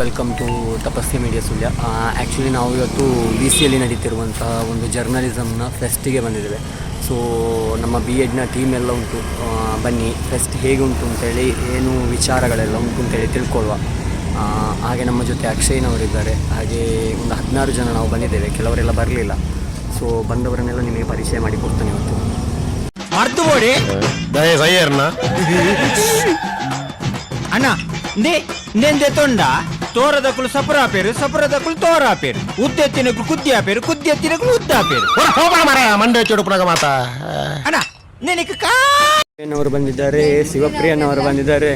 Welcome to Tapassi media Sullia actually ನಾವು ಇವತ್ತು B C ಎಲ್ಲಿ ನಡೀತಿರುವಂತಹ ಒಂದು ಜರ್ನಲಿಸಮ್ನ ಫೆಸ್ಟಿಗೆ ಬಂದಿದ್ದೇವೆ. ಸೊ ನಮ್ಮ ಬಿ ಎಡ್ನ ಟೀಮ್ ಎಲ್ಲ ಉಂಟು. Uh, ಬನ್ನಿ ಫೆಸ್ಟ್ ಹೇಗೆ ಉಂಟು ಅಂತೇಳಿ ಏನು ವಿಚಾರಗಳೆಲ್ಲ ಉಂಟು ಅಂತೇಳಿ ತಿಳ್ಕೊಳ್ಳುವ. Uh, ಹಾಗೆ ನಮ್ಮ ಜೊತೆ ಅಕ್ಷಯ್ನವರಿದ್ದಾರೆ ಹಾಗೆ ಒಂದು ಹದಿನಾರು ಜನ ನಾವು ಬಂದಿದ್ದೇವೆ. ಕೆಲವರೆಲ್ಲ ಬರಲಿಲ್ಲ. ಸೊ ಬಂದವರನ್ನೆಲ್ಲ ನಿಮಗೆ ಪರಿಚಯ ಮಾಡಿ ಕೊಡ್ತೇನೆ ಇವತ್ತು. ಮರ್ತುಬೋಡಿ ಅಣ್ಣ ನೇ ನೆಂದೆ ತೊಂಡ. నేను తెతొండ తోరదకులు సపరా పేరు సపరదకులు తోరా పేరు ఉద్దెత్తినకులు కుద్యా పేరు కుద్దెత్తినకులు ఉద్దా పేరు ಹೋಗೋಣ ಮರ ಮಂಡೆ ಚುಡುಪನಾಗ ಮಾತ ಅಣ್ಣ నేను ఇక కా ಅವರು ಬಂದಿದ್ದಾರೆ ಶಿವಪ್ರಿಯನವರು ಬಂದಿದ್ದಾರೆ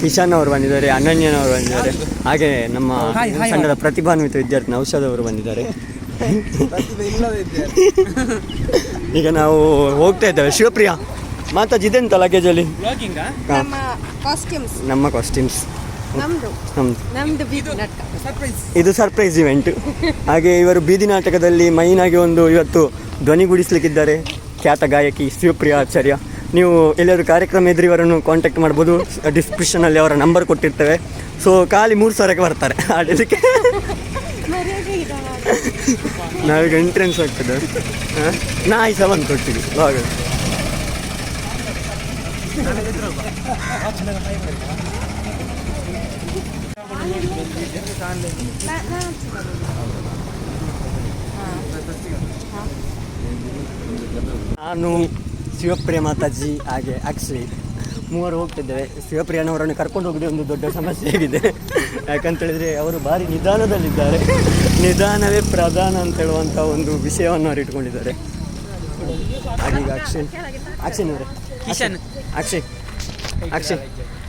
ಕಿಶನ್ ಅವರು ಬಂದಿದ್ದಾರೆ ಅನನ್ಯನವರು ಬಂದಿದ್ದಾರೆ ಹಾಗೆ ನಮ್ಮ ತಂಡದ ಪ್ರತಿಭಾನ್ವಿತ ವಿದ್ಯಾರ್ಥಿ ಔಷಧ ಅವರು ಬಂದಿದ್ದಾರೆ ಈಗ ನಾವು ಹೋಗ್ತಾ ಇದ್ದೇವೆ ಶಿವಪ್ರಿಯ ಮಾತಾಜಿ ಇದೆಂತ ಲಗೇಜಲ್ಲಿ ಹಾ, ನಮ್ಮ ಕಾಸ್ಟ್ಯೂಮ್ಸ್ ಇದು ಸರ್ಪ್ರೈಸ್ ಇವೆಂಟ್ ಹಾಗೆ ಇವರು ಬೀದಿ ನಾಟಕದಲ್ಲಿ ಮೈನ್ ಆಗಿ ಒಂದು ಇವತ್ತು ಧ್ವನಿಗೂಡಿಸ್ಲಿಕ್ಕಿದ್ದಾರೆ ಖ್ಯಾತ ಗಾಯಕಿ ಶಿವಪ್ರಿಯ ಆಚಾರ್ಯ. ನೀವು ಎಲ್ಲಾದರೂ ಕಾರ್ಯಕ್ರಮ ಇದ್ರೆ ಇವರನ್ನು ಕಾಂಟ್ಯಾಕ್ಟ್ ಮಾಡ್ಬೋದು ಡಿಸ್ಕ್ರಿಪ್ಷನಲ್ಲಿ ಅವರ ನಂಬರ್ ಕೊಟ್ಟಿರ್ತೇವೆ. ಸೊ ಖಾಲಿ ಮೂರು ಸಾವಿರಕ್ಕೆ ಬರ್ತಾರೆ. ಆಡಲಿಕ್ಕೆ. ನಾವೀಗ ಎಂಟ್ರೆನ್ಸ್ ಆಗ್ತದೆ ಹಾಂ? ನಾಯಿ ಸಹ ಬಂದು ಕೊಟ್ಟಿದ್ವಿ ಲಾಗ್ ನಾನು ಶಿವಪ್ರಿಯ ಮಾತಾಜಿ ಹಾಗೆ ಅಕ್ಷಯ್ ಮೂವರು ಹೋಗ್ತಿದ್ದೇವೆ. ಶಿವಪ್ರಿಯನವರನ್ನು ಕರ್ಕೊಂಡು ಹೋಗೋದೇ ಒಂದು ದೊಡ್ಡ ಸಮಸ್ಯೆ ಆಗಿದೆ. ಯಾಕಂತೇಳಿದರೆ ಅವರು ಭಾರಿ ನಿಧಾನದಲ್ಲಿದ್ದಾರೆ. ನಿಧಾನವೇ ಪ್ರಧಾನ ಅಂತ ಹೇಳುವಂಥ ಒಂದು ವಿಷಯವನ್ನು ಅವರು ಇಟ್ಕೊಂಡಿದ್ದಾರೆ. ಹಾಗೀಗ ಅಕ್ಷಯ್ ಕಿಶನ್. ಅಕ್ಷಯ್. ಅಕ್ಷಯ್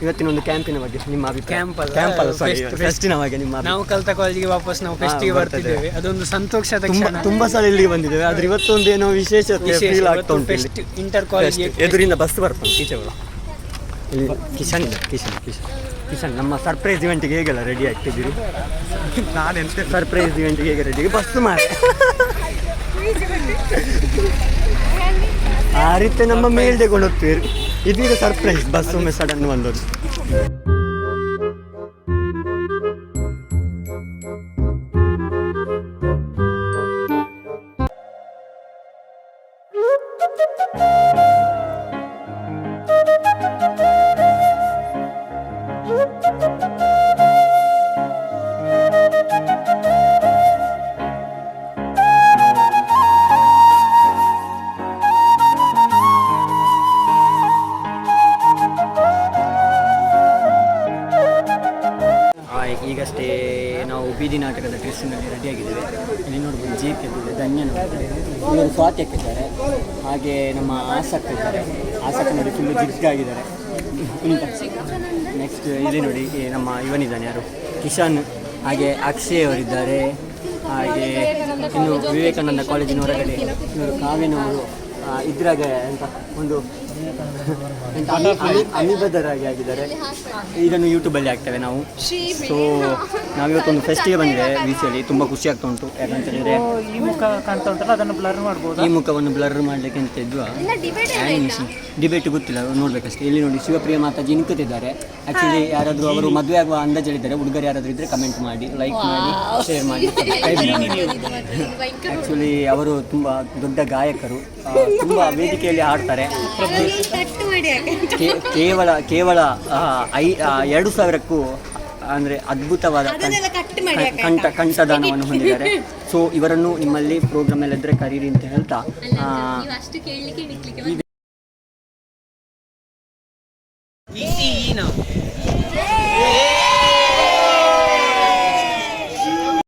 ಇವತ್ತಿನ ಒಂದು ಕ್ಯಾಂಪಿನ ಬಗ್ಗೆ ನಿಮ್ಮ ಅಭಿಪ್ರಾಯ? ಅಲ್ಲ, ಕ್ಯಾಂಪ್ ಅಲ್ಲ ಸಾರಿ fest, fest. ಫೆಸ್ಟಿನ ಬಗ್ಗೆ ನಿಮ್ಮ ಅಭಿಪ್ರಾಯ. ನಾವು ಕಲ್ತ ಕಾಲೇಜಿಗೆ ವಾಪಸ್ ನಾವು ಫೆಸ್ಟಿಗೆ ಬರ್ತಿದ್ದೇವೆ ಬರ್ತಿದ್ದೇವೆ. ಅದೊಂದು ಸಂತೋಷದ ತುಂಬಾ ಕ್ಷಣ. ತುಂಬಾ ಸಲ ಇಲ್ಲಿಗೆ ಬಂದಿದ್ದೇವೆ. ಆದ್ರೆ ಇವತ್ತೊಂದು ಏನೋ ವಿಶೇಷತೆ ವಿಶೇಷ, ಫೀಲ್ ಆಗ್ತಾ ಉಂಟು ಇಲ್ಲಿ. Inter college Fest. ಎದುರಿಂದ ಬಸ್ ಬರ್ತಾ ಈಚೆ ಇಲ್ಲಿ. ಕಿಶನ್ ಇದೆ ಕಿಶನ್ ಕಿಶನ್ ಕಿಶನ್ ನಮ್ಮ ಸರ್ಪ್ರೈಸ್ ಇವೆಂಟ್ಗೆ ಹೇಗೆಲ್ಲ ರೆಡಿ ಆಗ್ತಿದ್ದೀರಿ? ಸರ್ಪ್ರೈಸ್ ಇವೆಂಟ್ಗೆ ಹೇಗೆ ರೆಡಿ ಬಸ್ ಮಾಡಿ. ಆ ರೀತಿ ನಮ್ಮ ಮೇಲ್ इसी का सरप्राइज़ बस्सों में सडन Thank you. ಈಗಷ್ಟೇ ನಾವು ಬೀದಿ ನಾಟಕದ ರೆಡಿ ರೆಡಿಯಾಗಿದ್ದೇವೆ ಇಲ್ಲಿ ನೋಡ್ಬೋದು ಜೀಪ್ ಎದ್ದಿದೆ ಧನ್ಯನವರು ಇವರು ಸ್ವಾತಿ ಹಾಕಿದ್ದಾರೆ. ಹಾಗೆ ನಮ್ಮ ಆಸಕ್ತ ಇದ್ದಾರೆ. ಆಸಕ್ತ ನೋಡಿ ಫುಲ್ಲು ಜಿಗ್ಗಾಗಿದ್ದಾರೆ ನೆಕ್ಸ್ಟ್ ಇಲ್ಲಿ ನೋಡಿ ನಮ್ಮ ಇವನಿದ್ದಾನೆ ಯಾರು? ಕಿಶಾನ್, ಹಾಗೆ ಅಕ್ಷಯ್ ಅವರಿದ್ದಾರೆ. ಹಾಗೆ ಇನ್ನು ವಿವೇಕಾನಂದ ಕಾಲೇಜಿನ ಹೊರಗಡೆ ಇವರು ಕಾವ್ಯನವರು ಇದ್ರಾಗೆ ಎಂತ ಒಂದು ಅಮಿ- ಆಗಿದ್ದಾರೆ. ಇದನ್ನು ಯೂಟ್ಯೂಬಲ್ಲಿ ಹಾಕ್ತೇವೆ ನಾವು. ಸೊ ನಾವಿವತ್ತೊಂದು ಫೆಸ್ಟಿಗೆ ಬಂದಿದೆ ವಿ ಸಿಯಲ್ಲಿ ತುಂಬ ಖುಷಿ ಆಗ್ತಾ ಉಂಟು. ಯಾಕಂತ ಹೇಳಿದ್ರೆ ಈ ಮುಖ ಕಾಣ್ತಾ ಉಂಟಲ್ಲ ಅದನ್ನು ಬ್ಲರ್ ಮಾಡ್ಬೋದು? ಈ ಮುಖವನ್ನು ಬ್ಲರ್ ಮಾಡಲಿಕ್ಕೆ ಅಂತ ಇದ್ವಾ. ಡಿಬೇಟ್ ಗೊತ್ತಿಲ್ಲ ನೋಡ್ಬೇಕಷ್ಟೇ. ಇಲ್ಲಿ ನೋಡಿ ಶಿವಪ್ರಿಯ ಮಾತಾಜಿ ನಿಂತಿದ್ದಾರೆ ಆಕ್ಚುಲಿ ಯಾರಾದರೂ ಅವರು ಮದುವೆ ಆಗುವ ಅಂದಾಜಲ್ಲಿದ್ದಾರೆ ಹುಡುಗರು ಯಾರಾದರೂ ಇದ್ರೆ ಕಮೆಂಟ್ ಮಾಡಿ ಲೈಕ್ ಮಾಡಿ ಶೇರ್ ಮಾಡಿ ಆ್ಯಕ್ಚುಲಿ ಅವರು ತುಂಬ ದೊಡ್ಡ ಗಾಯಕರು. ತುಂಬ ವೇದಿಕೆಯಲ್ಲಿ ಹಾಡ್ತಾರೆ. ಕೇವಲ ಕೇವಲ ಐ ಎರಡು ಸಾವಿರಕ್ಕೂ ಅಂದರೆ ಅದ್ಭುತವಾದ ಕಂಠ ಕಂಠದಾನವನ್ನು ಹೊಂದಿದ್ದಾರೆ. ಸೊ ಇವರನ್ನು ನಿಮ್ಮಲ್ಲಿ ಪ್ರೋಗ್ರಾಮ್ ಎಲ್ಲ ಇದ್ರೆ ಕರೀರಿ ಅಂತ ಹೇಳ್ತಾ